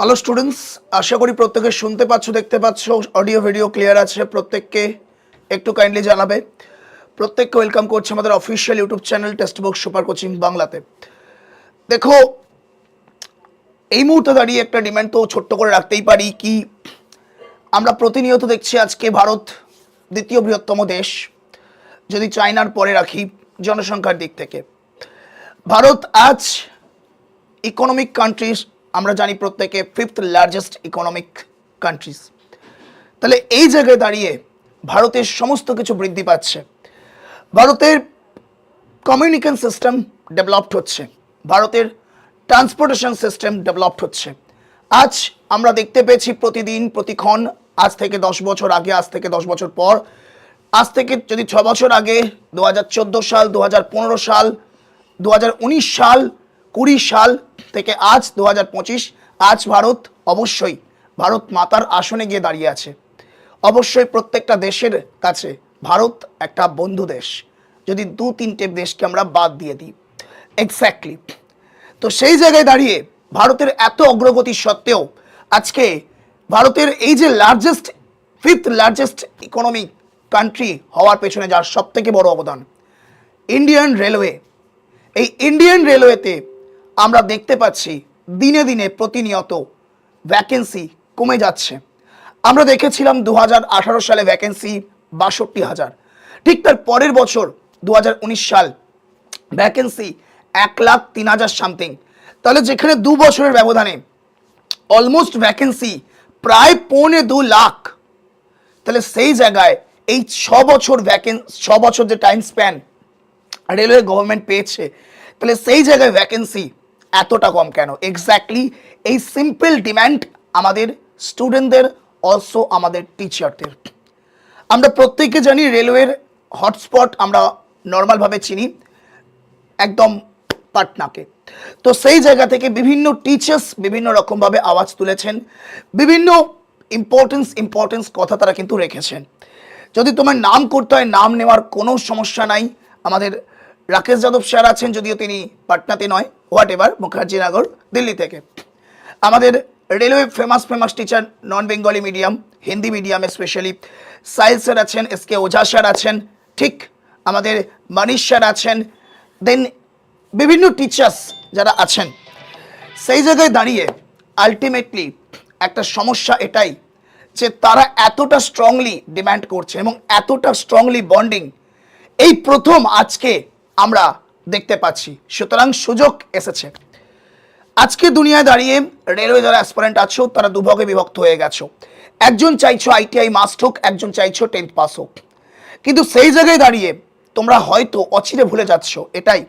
Hello students আশা করি প্রত্যেকে শুনতে পাচ্ছ, দেখতে পাচ্ছ অডিও ভিডিও ক্লিয়ার আছে। প্রত্যেককে একটু কাইন্ডলি জানাবে। প্রত্যেককে ওয়েলকাম করছে আমাদের official YouTube channel text book super coaching বাংলাতে। দেখো, এই মুহূর্তে দাঁড়িয়ে একটা ডিমান্ড তো ছোট্ট করে রাখতেই পারি কি, আমরা প্রতিনিয়ত দেখছি আজকে ভারত দ্বিতীয় বৃহত্তম দেশ, যদি চায়নার পরে রাখি জনসংখ্যার দিক থেকে। ভারত আজ ইকোনমিক কান্ট্রিজ আমরা জানি প্রত্যেকে ফিফথ লার্জেস্ট ইকোনমিক কান্ট্রিজ তাহলে এই জায়গায় দাঁড়িয়ে ভারতের সমস্ত কিছু বৃদ্ধি পাচ্ছে। ভারতের কমিউনিকেশন সিস্টেম ডেভেলপড হচ্ছে। ভারতের ট্রান্সপোর্টেশন সিস্টেম ডেভেলপড হচ্ছে। আজ আমরা দেখতে পেয়েছি প্রতিদিন প্রতিক্ষণ আজ থেকে দশ বছর আগে, আজ থেকে দশ বছর পর, আজ থেকে যদি ছ বছর আগে, দু হাজার চোদ্দ সাল, দু হাজার পনেরো সাল, দু উনিশ সাল কুড়ি সাল থেকে আজ দু হাজার পঁচিশ, আজ ভারত অবশ্যই ভারত মাতার আসনে গিয়ে দাঁড়িয়ে আছে। অবশ্যই প্রত্যেকটা দেশের কাছে ভারত একটা বন্ধু দেশ। যদি দু তিনটে দেশকে আমরা বাদ দিয়ে দিই। এক্স্যাক্টলি তো সেই জায়গায় দাঁড়িয়ে ভারতের এত অগ্রগতি সত্ত্বেও আজকে ভারতের এই যে largest fifth largest economic country হওয়ার পেছনে যার সব থেকে বড় অবদান ইন্ডিয়ান রেলওয়ে এই ইন্ডিয়ান রেলওয়েতে আমরা দেখতে পাচ্ছি দিনে দিনে প্রতিনিয়ত ভ্যাকেন্সি কমে যাচ্ছে। আমরা দেখেছিলাম দু হাজার আঠারো সালে ভ্যাকেন্সি বাষট্টি হাজার। ঠিক তার পরের বছর দু হাজার উনিশ সাল ভ্যাকেন্সি এক লাখ তিন হাজার সামথিং তাহলে যেখানে দু বছরের ব্যবধানে অলমোস্ট ভ্যাকেন্সি প্রায় পৌনে দু লাখ। তাহলে সেই জায়গায় এই ছ বছর ভ্যাকেন ছ বছর যে টাইম স্প্যান রেলওয়ে গভর্নমেন্ট পেয়েছে, তাহলে সেই জায়গায় ভ্যাকেন্সি এতটা কম কেন? এক্স্যাক্টলি এই সিম্পল ডিম্যান্ড আমাদের স্টুডেন্টদের অলসো আমাদের টিচারদের আমরা প্রত্যেকে জানি রেলওয়ের হটস্পট আমরা নর্মালভাবে চিনি, একদম পাটনাকে। তো সেই জায়গা থেকে বিভিন্ন টিচার্স বিভিন্ন রকমভাবে আওয়াজ তুলেছেন, বিভিন্ন ইম্পর্টেন্স ইম্পর্টেন্স কথা তারা কিন্তু রেখেছেন। যদি তোমার নাম করতে হয়, নাম নেওয়ার কোনো সমস্যা নাই। আমাদের রাকেশ যাদব স্যার আছেন, যদিও তিনি পাটনাতে নয়। হোয়াট এভার মুখার্জিনগর, দিল্লি থেকে। আমাদের railway famous famous teacher non Bengali medium Hindi মিডিয়ামে স্পেশালি সাইল স্যার আছেন এস কে ওঝা স্যার আছেন, ঠিক আমাদের মানিশ স্যার আছেন দেন বিভিন্ন টিচার্স যারা আছেন। সেই জায়গায় দাঁড়িয়ে আলটিমেটলি একটা সমস্যা এটাই যে তারা এতটা স্ট্রংলি ডিম্যান্ড করছে এবং এতটা স্ট্রংলি বন্ডিং এই প্রথম আজকে আমরা দেখতে পাচ্ছি। সুতরাং সুযোগ এসেছে। আজকে দুনিয়ায় দাঁড়িয়ে রেলওয়ে যারা অ্যাসপারেন্ট আছো, তারা দুভাগে বিভক্ত হয়ে গেছো। একজন চাইছো আইটিআই মাস্ট হোক, একজন চাইছো টেন্থ পাস হোক। কিন্তু সেই জায়গায় দাঁড়িয়ে তোমরা হয়তো অচিরে ভুলে যাচ্ছ এটাই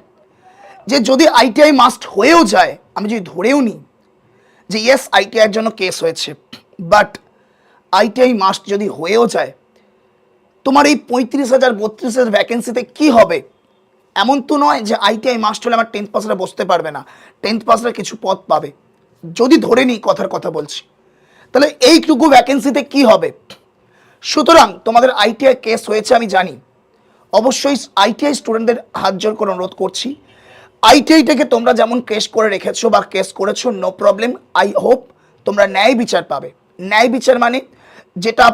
যে যদি আইটিআই মাস্ট হয়েও যায়, আমি যদি ধরেও নিই যে ইয়েস আইটিআইয়ের জন্য কেস হয়েছে বাট আইটিআই মাস্ট যদি হয়েও যায়, তোমার এই পঁয়ত্রিশ হাজার, বত্রিশ হাজার ভ্যাকেন্সিতে কী হবে? এমন তো নয় যে আইটিআই মাস্ট হলে আমার টেন্থ পাসরা বসতে পারবে না। টেন্থ পাসরা কিছু পদ পাবে। যদি ধরে নিই কথার কথা বলছি। তাহলে এইটুকু ভ্যাকেন্সিতে কি হবে? সুতরাং তোমাদের আইটিআই কেস হয়েছে আমি জানি। অবশ্যই আইটিআই স্টুডেন্টদের হাত জোর করে অনুরোধ করছি। আইটিআইটাকে তোমরা যেমন কেস করে রেখেছো বা কেস করেছ নো প্রবলেম আই হোপ তোমরা ন্যায় বিচার পাবে। ন্যায় বিচার মানে যেটা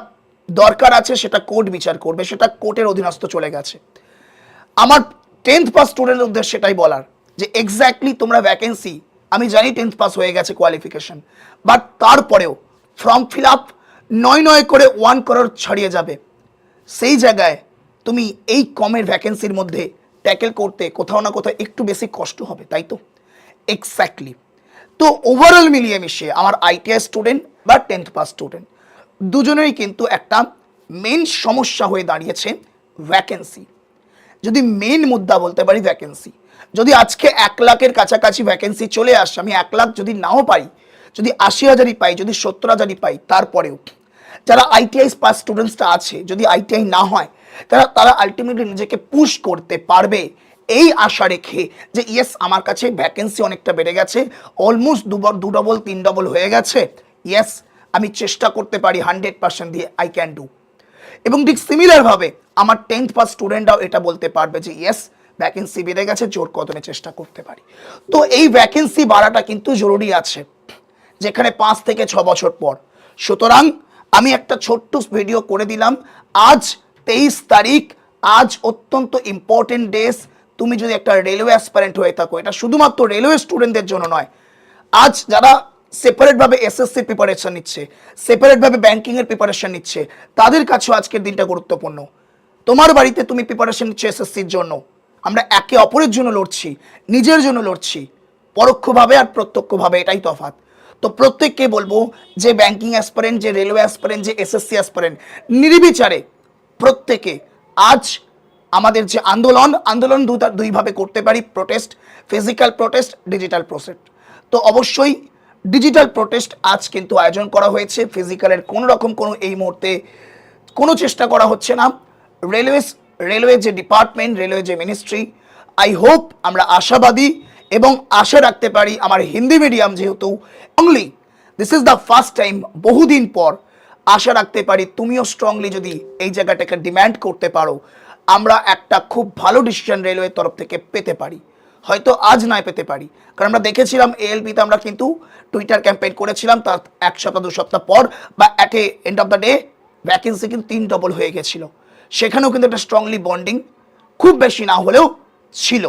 দরকার আছে সেটা কোর্ট বিচার করবে, সেটা কোর্টের অধীনস্থ চলে গেছে। আমার টেন্থ পাস স্টুডেন্টের উদ্দেশ্যে সেটাই বলার, যে এক্স্যাক্টলি তোমরা ভ্যাকেন্সি আমি জানি টেন্থ পাস হয়ে গেছে কোয়ালিফিকেশন বাট তারপরেও ফর্ম ফিল আপ নয় নয় করে ওয়ান করোড় ছাড়িয়ে যাবে। সেই জায়গায় তুমি এই কমের ভ্যাকেন্সির মধ্যে ট্যাকেল করতে কোথাও না কোথাও একটু বেশি কষ্ট হবে, তাই তো? এক্স্যাক্টলি তো ওভারঅল মিলিয়ে মিশিয়ে আমার আইটিআই স্টুডেন্ট বা টেন্থ পাস স্টুডেন্ট দুজনেরই কিন্তু একটা মেন সমস্যা হয়ে দাঁড়িয়েছে ভ্যাকেন্সি যদি মেন মুদ্দা বলতে পারি ভ্যাকেন্সি যদি আজকে এক লাখের কাছাকাছি ভ্যাকেন্সি চলে আসে, আমি এক লাখ যদি নাও পাই, যদি আশি হাজারই পাই, যদি সত্তর হাজারই পাই, তারপরেও যারা আইটিআই পাস স্টুডেন্টসটা আছে, যদি আইটিআই না হয়, তারা তারা আলটিমেটলি নিজেকে পুশ করতে পারবে। এই আশা রেখে যে ইয়েস আমার কাছে ভ্যাকেন্সি অনেকটা বেড়ে গেছে অলমোস্ট দুবার দু ডবল তিন ডবল হয়ে গেছে। ইয়েস আমি চেষ্টা করতে পারি হান্ড্রেড পার্সেন্ট দিয়ে আই ক্যান ডু এবং ঠিক সিমিলারভাবে আমার টেন্থ পাস স্টুডেন্টরাও এটা বলতে পারবে যে ইয়েস ভ্যাকেন্সি বেড়ে গেছে, জোর কদমে চেষ্টা করতে পারি। তো এই ভ্যাকেন্সি বাড়াটা কিন্তু জরুরি আছে, যেখানে পাঁচ থেকে ছ বছর পর। সুতরাং আমি একটা ছোট্ট ভিডিও করে দিলাম, আজ তেইশ তারিখ, আজ অত্যন্ত ইম্পর্টেন্ট ডেস তুমি যদি একটা রেলওয়ে অ্যাসপারেন্ট হয়ে থাকো, এটা শুধুমাত্র রেলওয়ে স্টুডেন্টদের জন্য নয়, আজ যারা সেপারেটভাবে এসএসসি প্রিপারেশন নিচ্ছে সেপারেটভাবে ব্যাংকিংয়ের প্রিপারেশন নিচ্ছে। তাদের কাছেও আজকের দিনটা গুরুত্বপূর্ণ। তোমার বাড়িতে তুমি প্রিপারেশন নিচ্ছ এসএসসির জন্য। আমরা একে অপরের জন্য লড়ছি, নিজের জন্য লড়ছি, পরোক্ষভাবে আর প্রত্যক্ষভাবে, এটাই তফাৎ। তো প্রত্যেককে বলব যে ব্যাংকিং অ্যাসপারেন্ট যে রেলওয়ে অ্যাসপারেন্ট যে এসএসসি অ্যাসপারেন্ট নির্বিচারে প্রত্যেকে আজ আমাদের যে আন্দোলন আন্দোলন দুইভাবে করতে পারি protest physical protest digital protest তো অবশ্যই ডিজিটাল প্রোটেস্ট আজ কিন্তু আয়োজন করা হয়েছে। ফিজিক্যালের কোনো রকম কোনো এই মুহূর্তে কোনো চেষ্টা করা হচ্ছে না। রেলওয়ে রেলওয়ে যে ডিপার্টমেন্ট রেলওয়ে যে মিনিস্ট্রি আই হোপ আমরা আশাবাদী এবং আশা রাখতে পারি আমার হিন্দি মিডিয়াম যেহেতু only this is the first time বহুদিন পর আশা রাখতে পারি তুমিও স্ট্রংলি যদি এই জায়গাটাকে ডিম্যান্ড করতে পারো, আমরা একটা খুব ভালো ডিসিশন রেলওয়ের তরফ থেকে পেতে পারি। হয়তো আজ নয় পেতে পারি। কারণ আমরা দেখেছিলাম এএলপিতে আমরা কিন্তু টুইটার ক্যাম্পেইন করেছিলাম, তার এক সপ্তাহ, দু সপ্তাহ পর, বা at a end of the day vacancy কিন্তু তিন ডবল হয়ে গেছিল। সেখানেও কিন্তু একটা স্ট্রংলি বন্ডিং খুব বেশি না হলেও ছিল।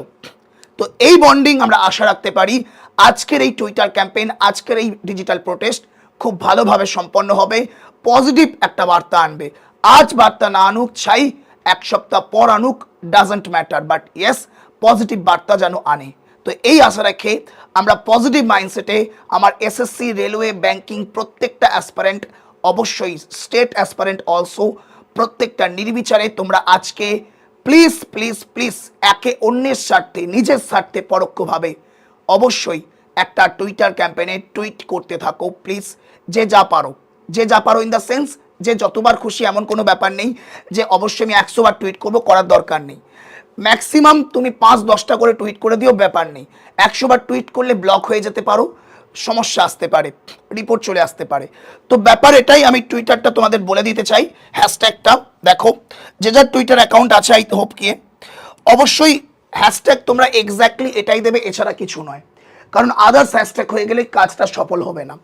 তো এই বন্ডিং আমরা আশা রাখতে পারি, আজকের এই টুইটার ক্যাম্পেইন আজকের এই ডিজিটাল প্রোটেস্ট খুব ভালোভাবে সম্পন্ন হবে পজিটিভ একটা বার্তা আনবে। আজ বার্তা না আনুক চাই এক সপ্তাহ পর আনুক doesn't matter but yes positive বার্তা যেন আনে। তো এই আশা রেখে আমরা পজিটিভ মাইন্ডসেটে আমার এসএসসি রেলওয়ে ব্যাংকিং প্রত্যেকটা অ্যাসপারেন্ট অবশ্যই স্টেট অ্যাসপারেন্ট অলসো প্রত্যেকটা নির্বিচারে তোমরা আজকে প্লিজ প্লিজ প্লিজ একে অন্যের স্বার্থে, নিজের স্বার্থে পরোক্ষভাবে অবশ্যই একটা টুইটার ক্যাম্পেনে টুইট করতে থাকো প্লিজ যে যা পারো। যে যা পারো ইন দ্য সেন্স যে যতবার খুশি এমন কোনো ব্যাপার নেই, যে অবশ্যই আমি একশোবার টুইট করব, করার দরকার নেই। ম্যাক্সিমাম তুমি পাঁচ, দশটা করে টুইট করে দিও, ব্যাপার নেই। একশো বার টুইট করলে ব্লক হয়ে যেতে পারো, সমস্যা আসতে পারে রিপোর্ট চলে আসতে পারে। তো ব্যাপার এটাই, আমি টুইটারটা তোমাদের বলে দিতে চাই হ্যাশট্যাগটা দেখো। যে যার টুইটার অ্যাকাউন্ট আছে, আই হোপ কি অবশ্যই হ্যাশট্যাগ তোমরা এক্স্যাক্টলি এটাই দেবে, এছাড়া কিছু নয়। কারণ আদার্স হ্যাশট্যাগ হয়ে গেলে কাজটা সফল হবে না।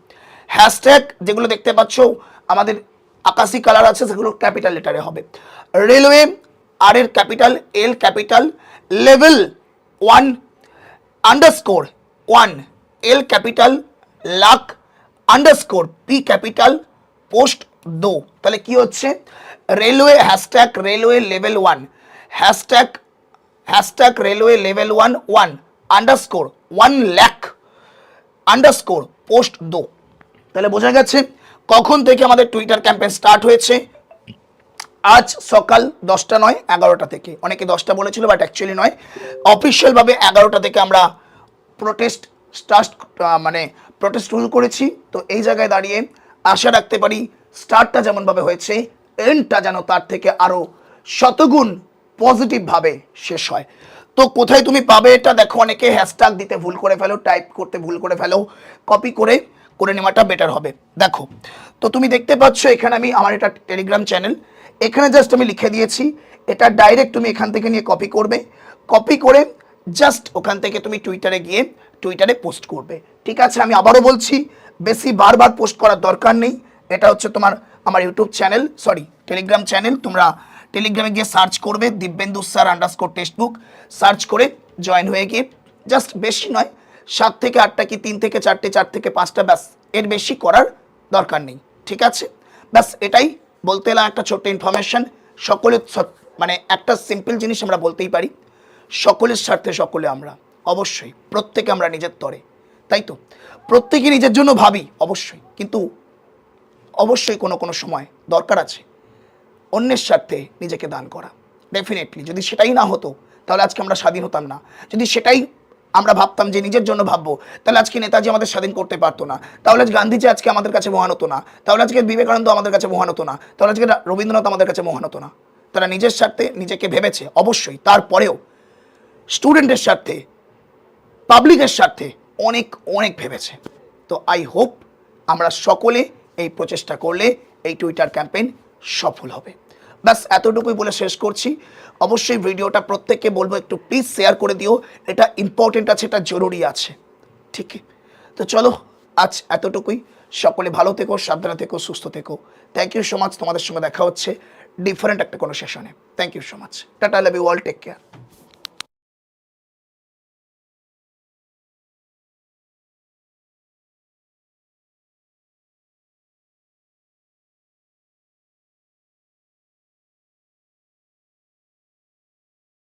হ্যাশট্যাগ যেগুলো দেখতে পাচ্ছ, আমাদের আকাশি কালার আছে, সেগুলো ক্যাপিটাল লেটারে হবে। রেলওয়ে আর এর capital L capital level one underscore one L capital lakh underscore P capital post দো তাহলে কি হচ্ছে? Railway hashtag railway level one hashtag hashtag railway level one one underscore one lakh underscore post দো তাহলে বোঝা গেছে কখন থেকে আমাদের টুইটার ক্যাম্পেইন স্টার্ট হয়েছে? আজ সকাল দশটা নয়, এগারোটা থেকে। অনেকে দশটা বলেছিল বাট অ্যাকচুয়ালি নয়। অফিসিয়ালভাবে এগারোটা থেকে আমরা প্রোটেস্ট স্টার্ট মানে প্রোটেস্ট শুরু করেছি। তো এই জায়গায় দাঁড়িয়ে আশা রাখতে পারি স্টার্টটা যেমনভাবে হয়েছে এন্ডটা যেন তার থেকে আরও শতগুণ পজিটিভভাবে শেষ হয়। তো কোথায় তুমি পাবে এটা দেখো, অনেকে হ্যাশট্যাগ দিতে ভুল করে ফেলো টাইপ করতে ভুল করে ফেলো কপি করে। করে নেওয়াটা বেটার হবে। দেখো, তো তুমি দেখতে পাচ্ছ এখানে আমি আমার এটা টেলিগ্রাম চ্যানেল এখানে জাস্ট আমি লিখে দিয়েছি, এটা ডাইরেক্ট তুমি এখান থেকে নিয়ে কপি করবে। কপি করে জাস্ট ওখান থেকে তুমি টুইটারে গিয়ে টুইটারে পোস্ট করবে। ঠিক আছে, আমি আবারও বলছি, বেশি বারবার পোস্ট করার দরকার নেই। এটা হচ্ছে তোমার আমার YouTube channel sorry Telegram channel তোমরা টেলিগ্রামে গিয়ে সার্চ করবে, Dibyendu sir underscore text book search করে জয়েন হয়ে গিয়ে জাস্ট বেশি নয় সাত থেকে আটটা কি তিন থেকে চারটে, চার থেকে পাঁচটা, ব্যাস, এর বেশি করার দরকার নেই, ঠিক আছে? ব্যাস, এটাই বলতে এলাম একটা ছোট্ট ইনফরমেশন সকলের মানে একটা সিম্পল জিনিস আমরা বলতেই পারি, সকলের স্বার্থে সকলে আমরা, অবশ্যই, প্রত্যেকে আমরা নিজের তরে, তাই তো? প্রত্যেকে নিজের জন্য ভাবি, অবশ্যই, কিন্তু অবশ্যই কোনো কোনো সময় দরকার আছে, অন্যের স্বার্থে নিজেকে দান করা ডেফিনেটলি যদি সেটাই না হতো, তাহলে আজকে আমরা স্বাধীন হতাম না, যদি সেটাই আমরা ভাবতাম যে নিজের জন্য ভাববো। তাহলে আজকে নেতাজি আমাদের স্বাধীন করতে পারতো না। তাহলে আজ গান্ধীজি আজকে আমাদের কাছে মহান হতো না। তাহলে আজকে বিবেকানন্দ আমাদের কাছে মহান হতো না। তাহলে আজকে রবীন্দ্রনাথ আমাদের কাছে মহান হতো না। তারা নিজের স্বার্থে নিজেকে ভেবেছে, অবশ্যই। তারপরেও স্টুডেন্টের স্বার্থে, পাবলিকের স্বার্থে অনেক অনেক ভেবেছে। তো আই হোপ আমরা সকলে এই প্রচেষ্টা করলে এই টুইটার ক্যাম্পেইন সফল হবে। ব্যাস, এতটুকুই বলে শেষ করছি। অবশ্যই ভিডিওটা প্রত্যেককে বলব, একটু প্লিজ শেয়ার করে দিও। এটা ইম্পর্টেন্ট আছে, এটা জরুরি আছে। ঠিক তো চলো, আজ এতটুকুই। সকলে ভালো থেকো, সাবধানে থেকো, সুস্থ থেকো। থ্যাংক ইউ সো মাচ তোমাদের সঙ্গে দেখা হচ্ছে ডিফারেন্ট একটা কোনো সেশনে thank you so much tata love you all take care